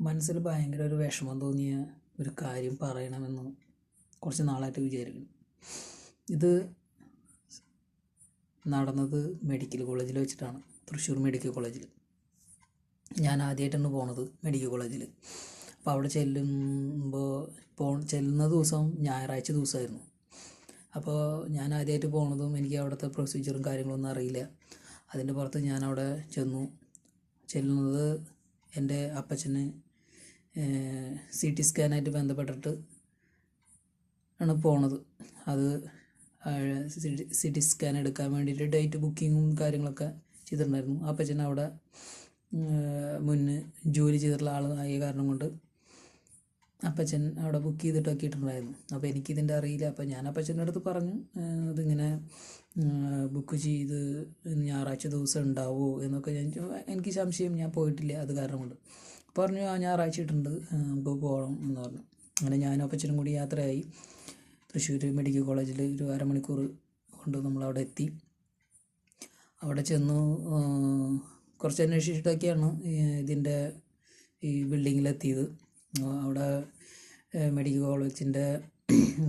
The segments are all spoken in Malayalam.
മനസ്സിൽ ഭയങ്കര ഒരു വിഷമം തോന്നിയ ഒരു കാര്യം പറയണമെന്ന് കുറച്ച് നാളായിട്ട് വിചാരിക്കുന്നു. ഇത് നടന്നത് മെഡിക്കൽ കോളേജിൽ വെച്ചിട്ടാണ്. തൃശ്ശൂർ മെഡിക്കൽ കോളേജിൽ. ഞാൻ ആദ്യമായിട്ടാണ് പോണത് മെഡിക്കൽ കോളേജിൽ. അപ്പോൾ അവിടെ ചെല്ലുമ്പോൾ പോ ചെല്ലുന്ന ദിവസം ഞായറാഴ്ച ദിവസമായിരുന്നു. അപ്പോൾ ഞാൻ ആദ്യമായിട്ട് പോണതും എനിക്ക് അവിടുത്തെ പ്രൊസീജിയറും കാര്യങ്ങളൊന്നും അറിയില്ല. അതിന്റെ പുറത്ത് ഞാൻ അവിടെ ചെന്നു. ചെല്ലുന്നത് എന്റെ അപ്പച്ചന് സി ടി സ്കാനായിട്ട് ബന്ധപ്പെട്ടിട്ട് ആണ് പോണത്. അത് സി ടി സ്കാൻ എടുക്കാൻ വേണ്ടിയിട്ട് ഡേറ്റ് ബുക്കിങ്ങും കാര്യങ്ങളൊക്കെ ചെയ്തിട്ടുണ്ടായിരുന്നു. അപ്പച്ചൻ അവിടെ മുന്നേ ജോലി ചെയ്തിട്ടുള്ള ആൾ ആയ കാരണം കൊണ്ട് അപ്പച്ചൻ അവിടെ ബുക്ക് ചെയ്തിട്ടൊക്കെ ഇട്ടിട്ടുണ്ടായിരുന്നു അപ്പോൾ എനിക്കിതിന്റെ അറിയില്ല. അപ്പോൾ ഞാൻ അപ്പച്ചന്റെ അടുത്ത് പറഞ്ഞു അതിങ്ങനെ ബുക്ക് ചെയ്ത് ഞായറാഴ്ച ദിവസം ഉണ്ടാവുമോ എന്നൊക്കെ ഞാൻ എനിക്ക് സംശയം ഞാൻ പോയിട്ടില്ല അത് കാരണം കൊണ്ട്. പറഞ്ഞു ആ ഞായറാഴ്ച ഇട്ടുണ്ട് നമുക്ക് പോകണം എന്ന് പറഞ്ഞു. അങ്ങനെ ഞാനും അപ്പച്ചനും കൂടി യാത്രയായി. തൃശ്ശൂർ മെഡിക്കൽ കോളേജിൽ ഒരു അരമണിക്കൂർ കൊണ്ട് നമ്മളവിടെ എത്തി. അവിടെ ചെന്നു കുറച്ച് അന്വേഷിച്ചിട്ടൊക്കെയാണ് ഇതിന്റെ ഈ ബിൽഡിങ്ങിലെത്തിയത്. അവിടെ മെഡിക്കൽ കോളേജിന്റെ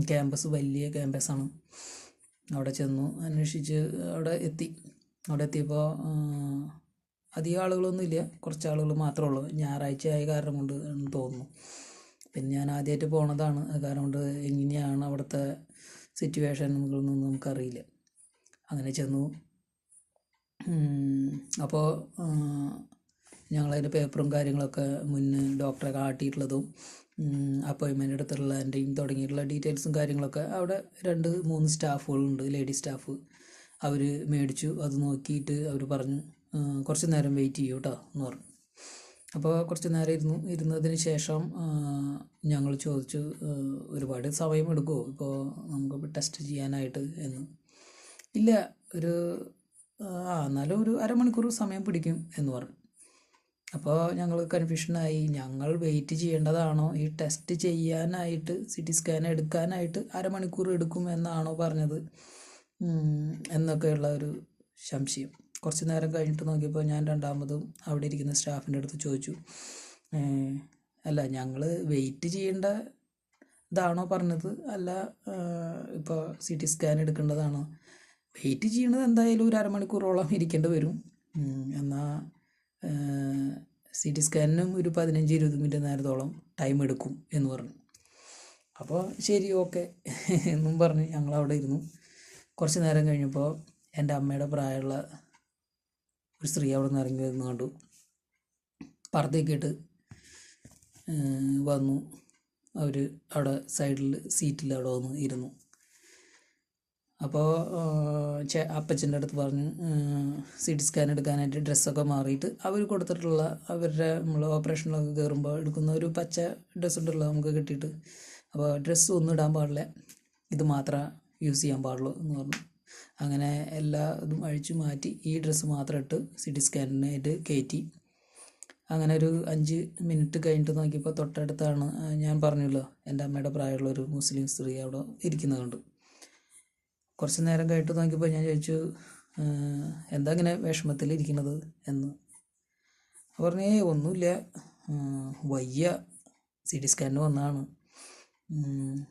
ക്യാമ്പസ് വലിയ ക്യാമ്പസാണ്. അവിടെ ചെന്നു അന്വേഷിച്ച് അവിടെ എത്തി. അവിടെ എത്തിയപ്പോൾ അധികം ആളുകളൊന്നും ഇല്ല കുറച്ച് ആളുകൾ മാത്രമേ ഉള്ളൂ. ഞായറാഴ്ച ആയ കാരണം കൊണ്ട് എന്ന് തോന്നുന്നു. പിന്നെ ഞാൻ ആദ്യമായിട്ട് പോണതാണ്. കാരണം കൊണ്ട് എങ്ങനെയാണ് അവിടുത്തെ സിറ്റുവേഷൻ എന്നൊന്നും നമുക്കറിയില്ല. അങ്ങനെ ചെന്നു. അപ്പോൾ ഞങ്ങളതിന്റെ പേപ്പറും കാര്യങ്ങളൊക്കെ മുന്നേ ഡോക്ടറെ കാട്ടിയിട്ടുള്ളതും അപ്പോയിൻമെന്റ് എടുത്തിട്ടുള്ള എന്റെയും തുടങ്ങിയിട്ടുള്ള ഡീറ്റെയിൽസും കാര്യങ്ങളൊക്കെ അവിടെ രണ്ട് മൂന്ന് സ്റ്റാഫുകളുണ്ട് ലേഡി സ്റ്റാഫ് അവർ മേടിച്ചു. അത് നോക്കിയിട്ട് അവർ പറഞ്ഞു. കുറച്ച് നേരം വെയിറ്റ് ചെയ്യൂ കേട്ടോ എന്ന് പറഞ്ഞു. അപ്പോൾ കുറച്ച് നേരം ഇരുന്നു ഇരുന്നതിന് ശേഷം ഞങ്ങൾ ചോദിച്ചു ഒരുപാട് സമയം എടുക്കുമോ ഇപ്പോൾ നമുക്ക് ടെസ്റ്റ് ചെയ്യാനായിട്ട് എന്ന്. ഇല്ല ഒരു ആ എന്നാലും ഒരു അരമണിക്കൂർ സമയം പിടിക്കും എന്ന് പറഞ്ഞു. അപ്പോൾ ഞങ്ങൾ കൺഫ്യൂഷനായി ഞങ്ങൾ വെയിറ്റ് ചെയ്യേണ്ടതാണോ? ഈ ടെസ്റ്റ് ചെയ്യാനായിട്ട് സി ടി സ്കാൻ എടുക്കാനായിട്ട് അരമണിക്കൂർ എടുക്കും എന്നാണോ പറഞ്ഞത്? എന്നൊക്കെയുള്ള ഒരു സംശയം. കുറച്ച് നേരം കഴിഞ്ഞിട്ട് നോക്കിയപ്പോൾ ഞാൻ രണ്ടാമതും അവിടെ ഇരിക്കുന്ന സ്റ്റാഫിന്റെ അടുത്ത് ചോദിച്ചു അല്ല ഞങ്ങൾ വെയിറ്റ് ചെയ്യേണ്ട ഇതാണോ പറഞ്ഞത്? അല്ല ഇപ്പോൾ സി ടി സ്കാൻ എടുക്കേണ്ടതാണോ? വെയിറ്റ് ചെയ്യണത് എന്തായാലും ഒരു അരമണിക്കൂറോളം ഇരിക്കേണ്ടി വരും. എന്നാൽ സി ടി സ്കാനിനും ഒരു പതിനഞ്ച് ഇരുപത് മിനിറ്റ് നേരത്തോളം ടൈം എടുക്കും എന്ന് പറഞ്ഞു. അപ്പോൾ ശരി ഓക്കെ എന്നും പറഞ്ഞ് ഞങ്ങൾ അവിടെ ഇരുന്നു. കുറച്ച് നേരം കഴിഞ്ഞപ്പോൾ എന്റെ അമ്മയുടെ പ്രായമുള്ള ഒരു സ്ത്രീ അവിടെ നിന്ന് ഇറങ്ങി വരുന്ന കണ്ടു. പർദ്ദയൊക്കെ ഇട്ട് വന്നു. അവർ അവിടെ സൈഡിൽ സീറ്റിൽ അവിടെ വന്ന് ഇരുന്നു. അപ്പോൾ അപ്പച്ചന്റെ അടുത്ത് പറഞ്ഞ് സി ടി സ്കാൻ എടുക്കാനായിട്ട് ഡ്രസ്സൊക്കെ മാറിയിട്ട് അവർ കൊടുത്തിട്ടുള്ള അവരുടെ നമ്മൾ ഓപ്പറേഷനിലൊക്കെ കയറുമ്പോൾ എടുക്കുന്ന ഒരു പച്ച ഡ്രസ്സ് ഉണ്ടല്ലോ നമുക്ക് കിട്ടിയിട്ട്. അപ്പോൾ ഡ്രസ്സ് ഒന്നും ഇടാൻ പാടില്ല. ഇത് മാത്രമേ യൂസ് ചെയ്യാൻ പാടുള്ളൂ എന്ന് പറഞ്ഞു. അങ്ങനെ എല്ലാ ഇതും അഴിച്ചു മാറ്റി ഈ ഡ്രസ്സ് മാത്രം ഇട്ട് സി ടി സ്കാനിനായിട്ട് കയറ്റി. അങ്ങനെ ഒരു അഞ്ച് മിനിറ്റ് കഴിഞ്ഞിട്ട് നോക്കിയപ്പോൾ തൊട്ടടുത്താണ് ഞാൻ പറഞ്ഞല്ലോ എന്റെ അമ്മയുടെ പ്രായമുള്ള ഒരു മുസ്ലിം സ്ത്രീ അവിടെ ഇരിക്കുന്നത് കണ്ടു കുറച്ച് നേരം കഴിഞ്ഞിട്ട് നോക്കിയപ്പോൾ ഞാൻ ചോദിച്ചു എന്താ ഇങ്ങനെ വിഷമത്തിൽ ഇരിക്കുന്നത് എന്ന്. പറഞ്ഞേ ഒന്നുമില്ല. വയ്യ. സി ടി സ്കാനിന് വന്നതാണ്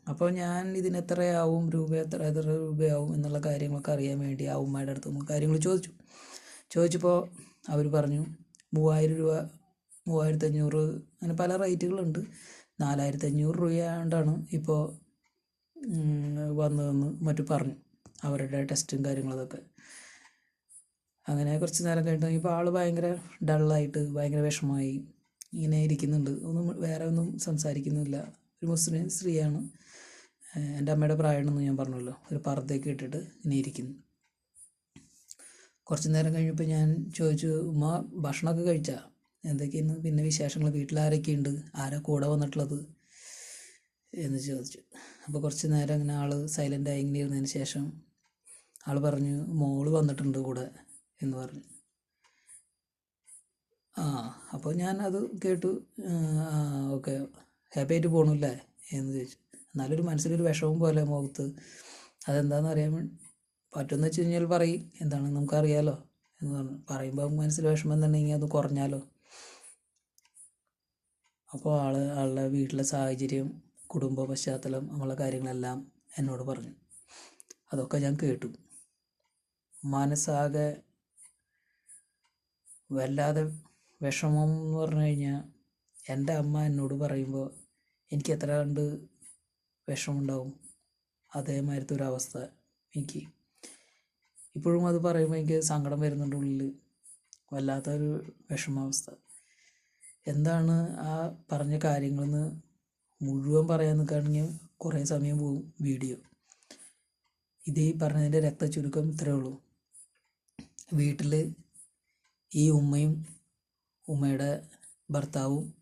അപ്പോൾ ഞാൻ ഇതിന് എത്രയാവും? രൂപ എത്ര എത്ര രൂപയാവും എന്നുള്ള കാര്യങ്ങളൊക്കെ അറിയാൻ വേണ്ടി ആ ഉമ്മയുടെ അടുത്ത് കാര്യങ്ങൾ ചോദിച്ചു. ചോദിച്ചപ്പോൾ അവർ പറഞ്ഞു മൂവായിരം രൂപ മൂവായിരത്തി അഞ്ഞൂറ് അങ്ങനെ പല റേറ്റുകളുണ്ട്. നാലായിരത്തി അഞ്ഞൂറ് രൂപയാണ്ടാണ് ഇപ്പോൾ വന്നതെന്ന് മറ്റു പറഞ്ഞു അവരുടെ ടെസ്റ്റും കാര്യങ്ങളതൊക്കെ. അങ്ങനെ കുറച്ച് നേരം കഴിഞ്ഞിട്ട് ഇപ്പോൾ ആൾ ഭയങ്കര ഡള്ളായിട്ട് ഭയങ്കര വിഷമമായി ഇങ്ങനെ ഇരിക്കുന്നുണ്ട്. ഒന്നും വേറെ ഒന്നും സംസാരിക്കുന്നില്ല ഒരു മുസ്ലിം സ്ത്രീയാണ്. എന്റെ അമ്മയുടെ പ്രായമാണെന്ന് ഞാൻ പറഞ്ഞല്ലോ. ഒരു പർദ്ദയൊക്കെ ഇട്ടിട്ട് ഇങ്ങനെ ഇരിക്കുന്നു. കുറച്ച് നേരം കഴിഞ്ഞപ്പോൾ ഞാൻ ചോദിച്ചു ഉമ്മ ഭക്ഷണമൊക്കെ കഴിച്ചാ? എന്തൊക്കെയാണ് പിന്നെ വിശേഷങ്ങൾ? വീട്ടിൽ ആരൊക്കെ ഉണ്ട്? ആരാ കൂടെ വന്നിട്ടുള്ളത്? എന്ന് ചോദിച്ചു. അപ്പോൾ കുറച്ച് നേരം ഇങ്ങനെ ആൾ സൈലന്റായി ഇങ്ങനെ ഇരുന്നതിന് ശേഷം ആൾ പറഞ്ഞു മോൾ വന്നിട്ടുണ്ട് കൂടെ എന്ന് പറഞ്ഞു. ആ അപ്പോൾ ഞാൻ അത് കേട്ടു. ഓക്കെ. ഹാപ്പി ആയിട്ട് പോകണില്ലേ എന്ന് ചോദിച്ചു. എന്നാലൊരു മനസ്സിലൊരു വിഷമം പോലെ മുഖത്ത്. അതെന്താണെന്ന് അറിയാൻ പറ്റുമെന്ന് വെച്ച് കഴിഞ്ഞാൽ പറയും. എന്താണ് നമുക്കറിയാലോ? എന്ന് പറഞ്ഞു. പറയുമ്പോൾ മനസ്സിൽ വിഷമം എന്നുണ്ടെങ്കിൽ അത് കുറഞ്ഞാലോ? അപ്പോൾ ആൾ ആളുടെ വീട്ടിലെ സാഹചര്യം കുടുംബ പശ്ചാത്തലം നമ്മളെ കാര്യങ്ങളെല്ലാം എന്നോട് പറഞ്ഞു. അതൊക്കെ ഞാൻ കേട്ടു. മനസ്സാകെ വല്ലാതെ വിഷമം എന്ന് പറഞ്ഞു കഴിഞ്ഞാൽ എന്റെ അമ്മ എന്നോട് പറയുമ്പോൾ എനിക്ക് എത്ര കണ്ട് വിഷമമുണ്ടാവും. അതേമാതിരത്തെ ഒരു അവസ്ഥ എനിക്ക്. ഇപ്പോഴും അത് പറയുമ്പോൾ എനിക്ക് സങ്കടം വരുന്നുണ്ട് ഉള്ളിൽ വല്ലാത്തൊരു വിഷമാവസ്ഥ. എന്താണ് ആ പറഞ്ഞ കാര്യങ്ങളെന്ന് മുഴുവൻ പറയാൻ നിൽക്കുകയാണെങ്കിൽ കുറേ സമയം പോകും വീഡിയോ. ഇത് ഈ പറഞ്ഞതിന്റെ രക്ത ചുരുക്കം ഇത്രയേ ഉള്ളൂ. വീട്ടിൽ ഈ ഉമ്മയും ഉമ്മയുടെ ഭർത്താവും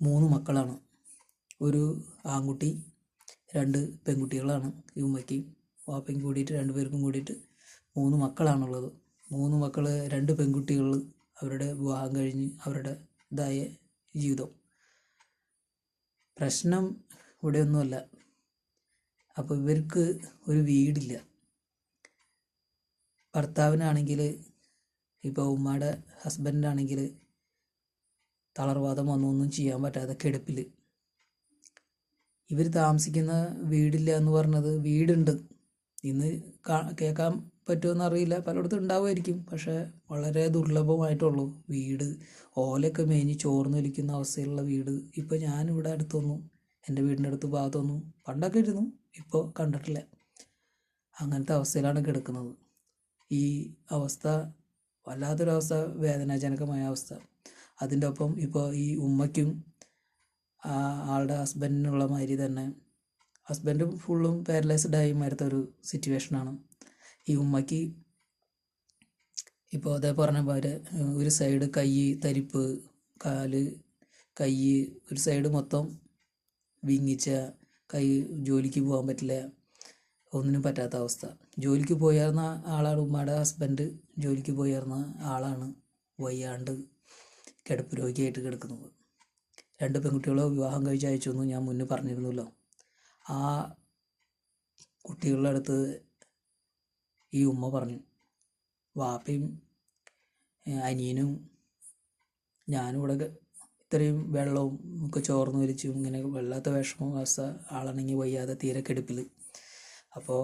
മൂന്ന് മക്കളാണ്. ഒരു ആൺകുട്ടി രണ്ട് പെൺകുട്ടികളാണ് ഈ ഉമ്മയ്ക്ക്. വാപ്പയും കൂടിയിട്ട് രണ്ട് പേർക്കും കൂടിയിട്ട് മൂന്ന് മക്കളാണുള്ളത്. മൂന്ന് മക്കൾ രണ്ട് പെൺകുട്ടികൾ അവരുടെ വിവാഹം കഴിഞ്ഞ് അവരുടെ ഇതായ ജീവിതം. പ്രശ്നം ഇവിടെയൊന്നുമല്ല. അപ്പോൾ ഇവർക്ക് ഒരു വീടില്ല. ഭർത്താവിനാണെങ്കിൽ ഇപ്പോൾ ഉമ്മയുടെ ഹസ്ബൻഡാണെങ്കിൽ തളർവാദം വന്നു ഒന്നും ചെയ്യാൻ പറ്റാതെ കിടപ്പിൽ ഇവർ താമസിക്കുന്ന വീടില്ല എന്ന് പറഞ്ഞത് വീടുണ്ട്. ഇന്ന് കേൾക്കാൻ പറ്റുമെന്ന് അറിയില്ല. പലയിടത്തും ഉണ്ടാവുമായിരിക്കും. പക്ഷേ വളരെ ദുർലഭമായിട്ടുള്ളൂ. വീട് ഓലയൊക്കെ മേഞ്ഞ് ചോർന്നൊലിക്കുന്ന അവസ്ഥയിലുള്ള വീട്. ഇപ്പോൾ ഞാനിവിടെ അടുത്തൊന്നും എന്റെ വീടിന്റെ അടുത്ത് ഭാഗത്തൊന്നും പണ്ടൊക്കെ ഇരുന്നു. ഇപ്പോൾ കണ്ടിട്ടില്ല. അങ്ങനത്തെ അവസ്ഥയിലാണ് കിടക്കുന്നത്. ഈ അവസ്ഥ വല്ലാത്തൊരവസ്ഥ വേദനാജനകമായ അവസ്ഥ. അതിന്റെ ഒപ്പം ഇപ്പോൾ ഈ ഉമ്മയ്ക്കും ആളുടെ ഹസ്ബൻഡിനുള്ള മാതിരി തന്നെ ഹസ്ബൻഡ് ഫുള്ളും പാരലൈസ്ഡ് ആയി മരത്ത ഒരു സിറ്റുവേഷനാണ് ഈ ഉമ്മയ്ക്ക് ഇപ്പോൾ അതേ പറഞ്ഞ പോലെ ഒരു സൈഡ് കൈ തരിപ്പ് കാൽ കൈ ഒരു സൈഡ് മൊത്തം വിങ്ങിച്ച കൈ ജോലിക്ക് പോകാൻ പറ്റില്ല ഒന്നിനും പറ്റാത്ത അവസ്ഥ. ജോലിക്ക് പോയിരുന്ന ആളാണ് ഉമ്മയുടെ ഹസ്ബൻഡ് ജോലിക്ക് പോയിരുന്ന ആളാണ് വയ്യാണ്ട് കിടപ്പ് രോഗിയായിട്ട് കിടക്കുന്നത്. രണ്ട് പെൺകുട്ടികളെ വിവാഹം കഴിച്ച് അയച്ചു എന്ന് ഞാൻ മുന്നേ പറഞ്ഞിരുന്നല്ലോ. ആ കുട്ടികളുടെ അടുത്ത് ഈ ഉമ്മ പറഞ്ഞു വാപ്പയും അനിയനും ഞാനും ഇവിടെ ഇത്രയും വെള്ളവും ഒക്കെ ചോർന്ന് വലിച്ചും ഇങ്ങനെ വെള്ളാത്ത വിഷമം അവസ്ഥ ആളാണെങ്കിൽ വയ്യാതെ തീരെ കെടുപ്പിൽ അപ്പോൾ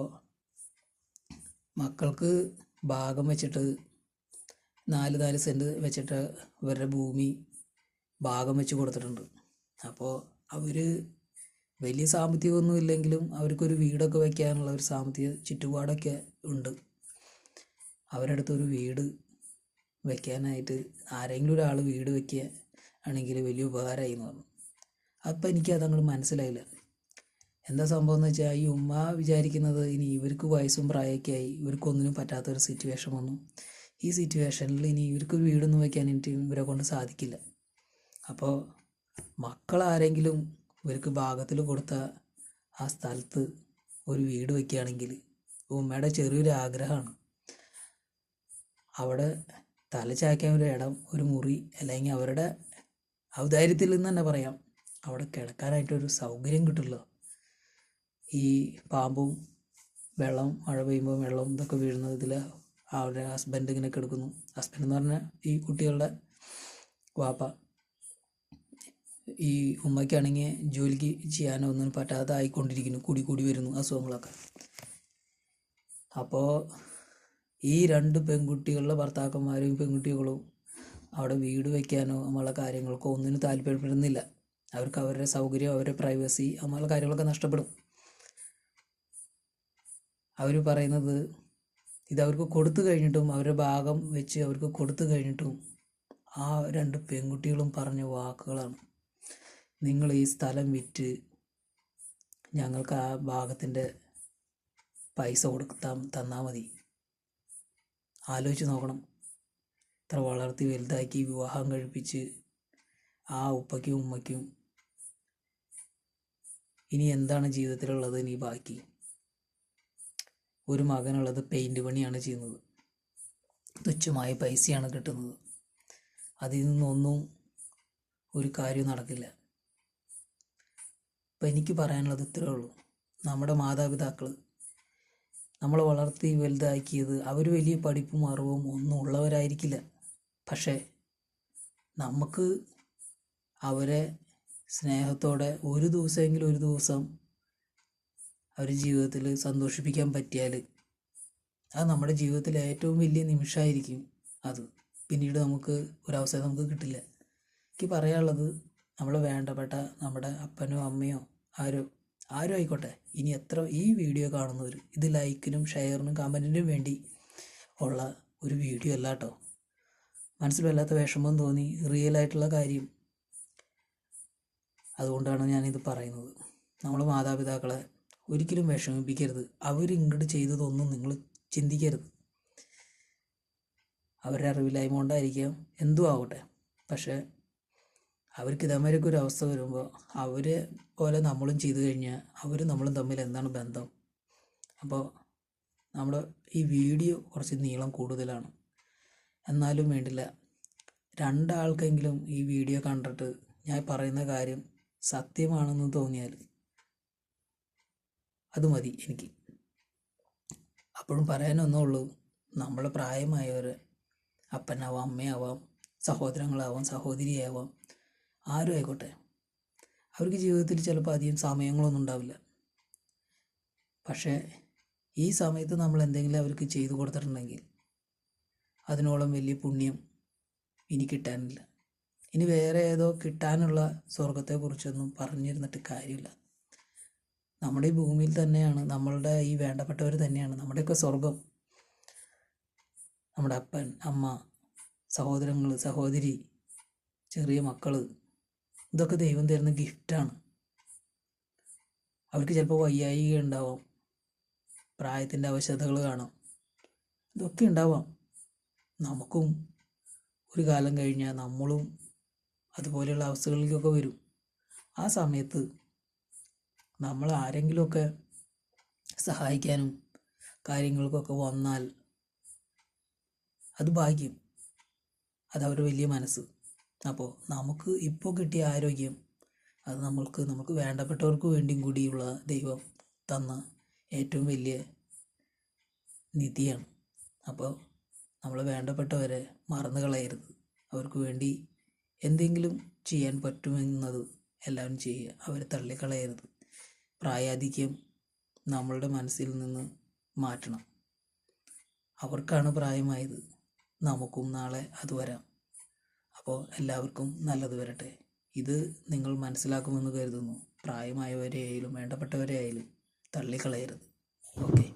മക്കൾക്ക് ഭാഗം വെച്ചിട്ട് നാല് നാല് സെന്റ് വെച്ചിട്ട് ഇവരുടെ ഭൂമി ഭാഗം വെച്ച് കൊടുത്തിട്ടുണ്ട്. അപ്പോൾ അവർ വലിയ സാമ്പത്തികമൊന്നും ഇല്ലെങ്കിലും അവർക്കൊരു വീടൊക്കെ വയ്ക്കാനുള്ള ഒരു സാമ്പത്തിക ചുറ്റുപാടൊക്കെ ഉണ്ട്. അവരുടെ അടുത്തൊരു വീട് വെക്കാനായിട്ട് ആരെങ്കിലും ഒരാൾ വീട് വെക്കുക ആണെങ്കിൽ വലിയ ഉപകാരമായി എന്ന് പറഞ്ഞു. അപ്പം എനിക്ക് അതങ്ങോട്ട് മനസ്സിലായില്ല. എന്താ സംഭവം എന്ന് വെച്ചാൽ ഈ ഉമ്മ വിചാരിക്കുന്നത് ഇനി ഇവർക്ക് വയസ്സും പ്രായമൊക്കെ ആയി ഇവർക്കൊന്നിനും പറ്റാത്തൊരു സിറ്റുവേഷൻ വന്നു. ഈ സിറ്റുവേഷനിൽ ഇനി ഇവർക്കൊരു വീടൊന്നും വയ്ക്കാൻ എനിക്ക് ഇവരെ കൊണ്ട് സാധിക്കില്ല. അപ്പോൾ മക്കൾ ആരെങ്കിലും ഇവർക്ക് ഭാഗത്തിൽ കൊടുത്ത ആ സ്ഥലത്ത് ഒരു വീട് വയ്ക്കുകയാണെങ്കിൽ ഉമ്മയുടെ ചെറിയൊരു ആഗ്രഹമാണ്. അവിടെ തലച്ചാക്കാൻ ഒരു ഇടം ഒരു മുറി അല്ലെങ്കിൽ അവരുടെ ഔദാര്യത്തിൽ നിന്ന് തന്നെ പറയാം അവിടെ കിടക്കാനായിട്ടൊരു സൗകര്യം കിട്ടുമല്ലോ. ഈ പാമ്പും വെള്ളം മഴ പെയ്യുമ്പോൾ വെള്ളം ഇതൊക്കെ വീഴുന്നതിൽ അവരുടെ ഹസ്ബൻഡ് ഇങ്ങനെ കിടക്കുന്നു. ഹസ്ബൻഡ് എന്ന് പറഞ്ഞാൽ ഈ കുട്ടികളുടെ വാപ്പ. ഈ ഉമ്മയ്ക്കാണെങ്കിൽ ജോലിക്ക് ചെയ്യാനോ ഒന്നും പറ്റാതെ ആയിക്കൊണ്ടിരിക്കുന്നു കൂടി കൂടി വരുന്നു അസുഖങ്ങളൊക്കെ. അപ്പോൾ ഈ രണ്ട് പെൺകുട്ടികളുടെ ഭർത്താക്കന്മാരും പെൺകുട്ടികളും അവിടെ വീട് വയ്ക്കാനോ നമ്മളെ കാര്യങ്ങൾക്കോ ഒന്നിനും താല്പര്യപ്പെടുന്നില്ല. അവർക്ക് അവരുടെ സൗകര്യം അവരുടെ പ്രൈവസി നമ്മളെ കാര്യങ്ങളൊക്കെ നഷ്ടപ്പെടും. അവർ പറയുന്നത് ഇത് അവർക്ക് കൊടുത്തു കഴിഞ്ഞിട്ടും അവരുടെ ഭാഗം വെച്ച് അവർക്ക് കൊടുത്തു കഴിഞ്ഞിട്ടും ആ രണ്ട് പെൺകുട്ടികളും പറഞ്ഞ വാക്കുകളാണ്. നിങ്ങൾ ഈ സ്ഥലം വിറ്റ് ഞങ്ങൾക്ക് ആ ഭാഗത്തിന്റെ പൈസ കൊടുത്താൽ തന്നാൽ മതി. ആലോചിച്ച് നോക്കണം ഇത്ര വളർത്തി വലുതാക്കി വിവാഹം കഴിപ്പിച്ച് ആ ഉപ്പയ്ക്കും ഉമ്മയ്ക്കും ഇനി എന്താണ് ജീവിതത്തിലുള്ളത്? ഇനി ബാക്കി ഒരു മകനുള്ളത് പെയിന്റ് പണിയാണ് ചെയ്യുന്നത്. തുച്ഛമായ പൈസയാണ് കിട്ടുന്നത്. അതിൽ നിന്നൊന്നും ഒരു കാര്യവും നടക്കില്ല. അപ്പം എനിക്ക് പറയാനുള്ളത് ഇത്രേ ഉള്ളൂ. നമ്മുടെ മാതാപിതാക്കൾ നമ്മളെ വളർത്തി വലുതാക്കിയത് അവർ വലിയ പഠിപ്പും അറിവും ഒന്നും ഉള്ളവരായിരിക്കില്ല. പക്ഷേ നമുക്ക് അവരെ സ്നേഹത്തോടെ ഒരു ദിവസമെങ്കിലും ഒരു ദിവസം അവരുടെ ജീവിതത്തിൽ സന്തോഷിപ്പിക്കാൻ പറ്റിയാൽ അത് നമ്മുടെ ജീവിതത്തിലെ ഏറ്റവും വലിയ നിമിഷമായിരിക്കും അത്. പിന്നീട് നമുക്ക് ഒരവസരം നമുക്ക് കിട്ടില്ല. എനിക്ക് പറയാനുള്ളത് നമ്മൾ വേണ്ടപ്പെട്ട നമ്മുടെ അപ്പനോ അമ്മയോ ആരോ ആരോ ആയിക്കോട്ടെ. ഇനി എത്ര ഈ വീഡിയോ കാണുന്നവർ ഇത് ലൈക്കിനും ഷെയറിനും കമന്റിനും വേണ്ടി ഉള്ള ഒരു വീഡിയോ അല്ല കേട്ടോ. മനസ്സിൽ വല്ലാത്ത വിഷമം തോന്നി റിയൽ ആയിട്ടുള്ള കാര്യം. അതുകൊണ്ടാണ് ഞാനിത് പറയുന്നത്. നമ്മൾ മാതാപിതാക്കളെ ഒരിക്കലും വിഷമിപ്പിക്കരുത്. അവരിങ്ങോട്ട് ചെയ്തതൊന്നും നിങ്ങൾ ചിന്തിക്കരുത്. അവരുടെ അറിവില്ലായ്മ കൊണ്ടായിരിക്കാം എന്തും ആവട്ടെ. പക്ഷേ അവർക്ക് ഇതേമാതിരിയൊക്കെ ഒരു അവസ്ഥ വരുമ്പോൾ അവരെ പോലെ നമ്മളും ചെയ്തു കഴിഞ്ഞാൽ അവരും നമ്മളും തമ്മിൽ എന്താണ് ബന്ധം? അപ്പോൾ നമ്മുടെ ഈ വീഡിയോ കുറച്ച് നീളം കൂടുതലാണ്. എന്നാലും വേണ്ടില്ല. രണ്ടാൾക്കെങ്കിലും ഈ വീഡിയോ കണ്ടിട്ട് ഞാൻ പറയുന്ന കാര്യം സത്യമാണെന്ന് തോന്നിയാൽ അത് മതി എനിക്ക്. അപ്പോഴും പറയാനൊന്നേ ഉള്ളൂ നമ്മളെ പ്രായമായവർ അപ്പനാവാം അമ്മയാവാം സഹോദരങ്ങളാവാം സഹോദരിയാവാം ആരും ആയിക്കോട്ടെ. അവർക്ക് ജീവിതത്തിൽ ചിലപ്പോൾ അധികം സമയങ്ങളൊന്നും ഉണ്ടാവില്ല. പക്ഷേ ഈ സമയത്ത് നമ്മൾ എന്തെങ്കിലും അവർക്ക് ചെയ്തു കൊടുത്തിട്ടുണ്ടെങ്കിൽ അതിനോളം വലിയ പുണ്യം ഇനി കിട്ടാനില്ല. ഇനി വേറെ ഏതോ കിട്ടാനുള്ള സ്വർഗത്തെക്കുറിച്ചൊന്നും പറഞ്ഞിരുന്നിട്ട് കാര്യമില്ല. നമ്മുടെ ഈ ഭൂമിയിൽ തന്നെയാണ് നമ്മളുടെ ഈ വേണ്ടപ്പെട്ടവർ തന്നെയാണ് നമ്മുടെയൊക്കെ സ്വർഗം നമ്മുടെ അപ്പൻ അമ്മ സഹോദരങ്ങൾ സഹോദരി ചെറിയ മക്കൾ ഇതൊക്കെ ദൈവം തരുന്ന ഗിഫ്റ്റാണ്. അവർക്ക് ചിലപ്പോൾ വയ്യായിക ഉണ്ടാവാം പ്രായത്തിന്റെ ആവശ്യകതകൾ കാണാം. ഇതൊക്കെ ഉണ്ടാവാം. നമുക്കും ഒരു കാലം കഴിഞ്ഞാൽ നമ്മളും അതുപോലെയുള്ള അവസ്ഥകളിലേക്കൊക്കെ വരും. ആ സമയത്ത് നമ്മൾ ആരെങ്കിലുമൊക്കെ സഹായിക്കാനും കാര്യങ്ങൾക്കൊക്കെ വന്നാൽ അത് ഭാഗ്യം. അതവരുടെ വലിയ മനസ്സ്. അപ്പോൾ നമുക്ക് ഇപ്പോൾ കിട്ടിയ ആരോഗ്യം അത് നമ്മൾക്ക് നമുക്ക് വേണ്ടപ്പെട്ടവർക്ക് വേണ്ടിയും കൂടിയുള്ള ദൈവം തന്ന ഏറ്റവും വലിയ നിധിയാണ്. അപ്പോൾ നമ്മൾ വേണ്ടപ്പെട്ടവരെ മറന്നു കളയരുത്. അവർക്ക് വേണ്ടി എന്തെങ്കിലും ചെയ്യാൻ പറ്റുമെന്നത് എല്ലാവരും ചെയ്യുക. അവരെ തള്ളിക്കളയരുത്. പ്രായാധിക്യം നമ്മളുടെ മനസ്സിൽ നിന്ന് മാറ്റണം. അവർക്കാണ് പ്രായമായത്. നമുക്കും നാളെ അത് വരാം. അപ്പോൾ എല്ലാവർക്കും നല്ലത് വരട്ടെ. ഇത് നിങ്ങൾ മനസ്സിലാക്കുമെന്ന് കരുതുന്നു. പ്രായമായവരെ ആയാലും വേണ്ടപ്പെട്ടവരെ ആയാലും തള്ളിക്കളയരുത്. ഓക്കെ.